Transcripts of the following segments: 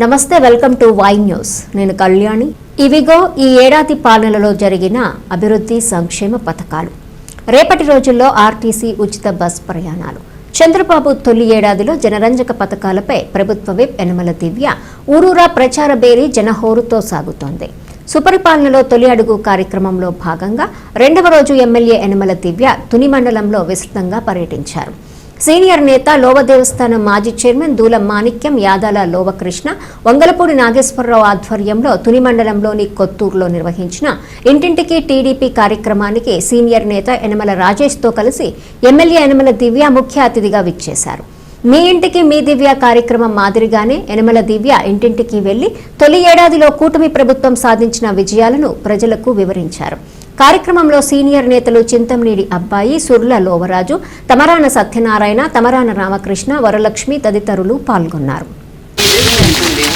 నమస్తే welcome to Y news. నేను కళ్యాణి. ఇవిగో ఈ ఏడాది పాలనలో జరిగిన అభివృద్ధి సంక్షేమ పథకాలు. రేపటి రోజుల్లో ఆర్టీసీ ఉచిత బస్ ప్రయాణాలు. చంద్రబాబు తొలి ఏడాదిలో జనరంజక పథకాలపై ప్రభుత్వ విప్ యనమల దివ్య ఊరూరా ప్రచార బేరీ జనహోరుతో సాగుతోంది. సుపరిపాలనలో తొలి అడుగు కార్యక్రమంలో భాగంగా రెండవ రోజు ఎమ్మెల్యే యనమల దివ్య తుని మండలంలో విస్తృతంగా పర్యటించారు. సీనియర్ నేత లోవ దేవస్థానం మాజీ చైర్మన్ దూల మాణిక్యం యాదాల లోవకృష్ణ వంగలపూడి నాగేశ్వరరావు ఆధ్వర్యంలో తుని మండలంలోని కొత్తూరులో నిర్వహించిన ఇంటింటికి టీడీపీ కార్యక్రమానికి సీనియర్ నేత యనమల రాజేష్తో కలిసి ఎమ్మెల్యే యనమల దివ్య ముఖ్య అతిథిగా విచ్చేశారు. మీ ఇంటికి మీ దివ్య కార్యక్రమం మాదిరిగానే యనమల దివ్య ఇంటింటికి వెళ్ళి తొలి ఏడాదిలో కూటమి ప్రభుత్వం సాధించిన విజయాలను ప్రజలకు వివరించారు. కార్యక్రమంలో సీనియర్ నేతలు చింతమనేడి అబ్బాయి సుర్ల లోవరాజు తమరాన సత్యనారాయణ తమరాన రామకృష్ణ వరలక్ష్మి తదితరులు పాల్గొన్నారు.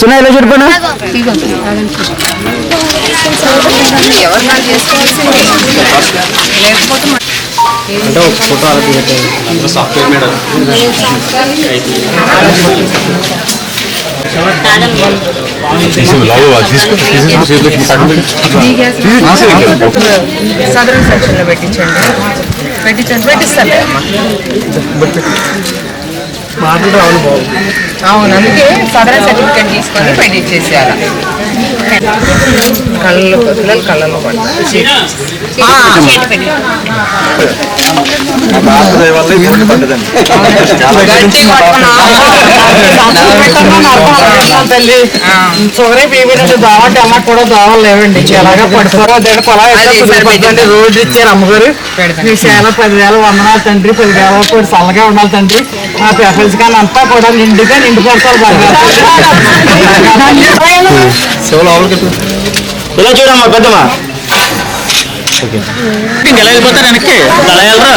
చిన్న ఇలా చూడిపోయినా? అంటే ఒక ఫోటో అలా తీయట్లేదు సదరన్ సెక్షన్లో పెట్టించండి. పెట్టించండి పెట్టిస్తాను. మాట్లాడే అవును బాబు. అవును అందుకే సదరన్ సర్టిఫికేట్ తీసుకొని పెట్టించేసేయాలి కళ్ళలో పిల్లలు కళ్ళలో పడతారు ఇబ్బంది పడ్డదండి షుగర్ బీపీ నుంచి దావట్ అలా కూడా దావాలు లేవండి. ఎలాగా పొలా సరిపెట్టండి. రోడ్డు ఇచ్చారు అమ్మగారు. మీ సేవ పదివేల వందనాలు తండ్రి పదివేల కూడా చల్లగా ఉండాలి తండ్రి. మా పేపర్స్ కానీ అంతా కూడా నిండుగా నిండు పడతారు బాగా చూడమ్మా పెద్దమ్మా. ఎలా వెళ్ళిపోతారు వెనక్కి అలా వెళ్ళరా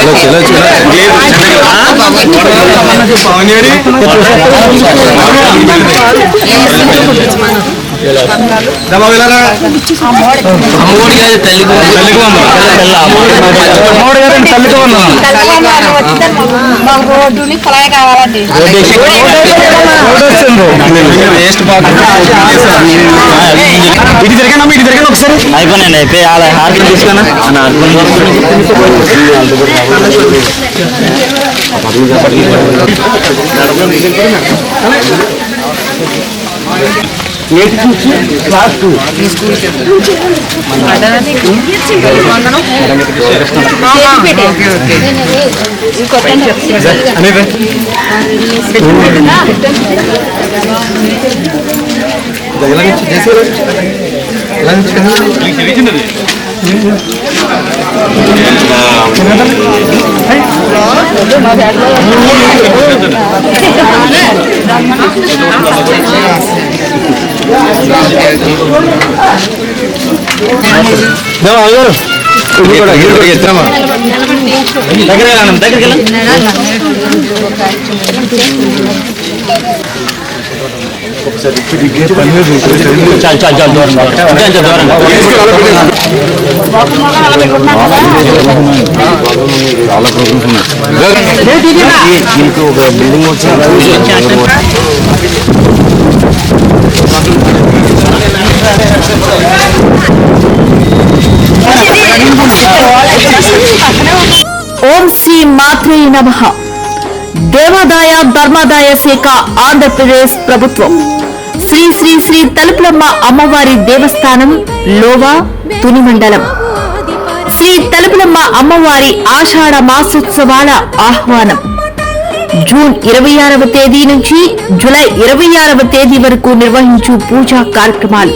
అమ్మఒడి కాదు తల్లికి తల్లికి రోడ్డుని కుళాయి కావాలండి ఇటు తిరగండి ఇటు తిరగండి ఒకసారి అయిపోయినండి అయితే అలా హార్కి తీసుకున్నా అనేది ఇలా నుంచి చేసేవారు ఇలా నుంచి గారు ఇది కూడా ఇది కూడా ఎత్తామా దగ్గర దగ్గరికి చాలు చాలు దూరం ప్రోగ్రామ్స్ ఉన్నాయి దీనికి ఒక బిల్డింగ్ వచ్చింది ఓం శ్రీ మాత్రే నమ. దేవాదాయ ధర్మాదాయ శాఖ ఆంధ్రప్రదేశ్ ప్రభుత్వం. శ్రీ శ్రీ శ్రీ తలుపులమ్మ అమ్మవారి దేవస్థానం లోవా తుని మండలం శ్రీ తలుపులమ్మ అమ్మవారి ఆషాఢ మాసోత్సవాల ఆహ్వానం. జూన్ ఇరవై ఆరవ తేదీ నుంచి జూలై ఇరవై ఆరవ తేదీ వరకు నిర్వహించు పూజా కార్యక్రమాలు.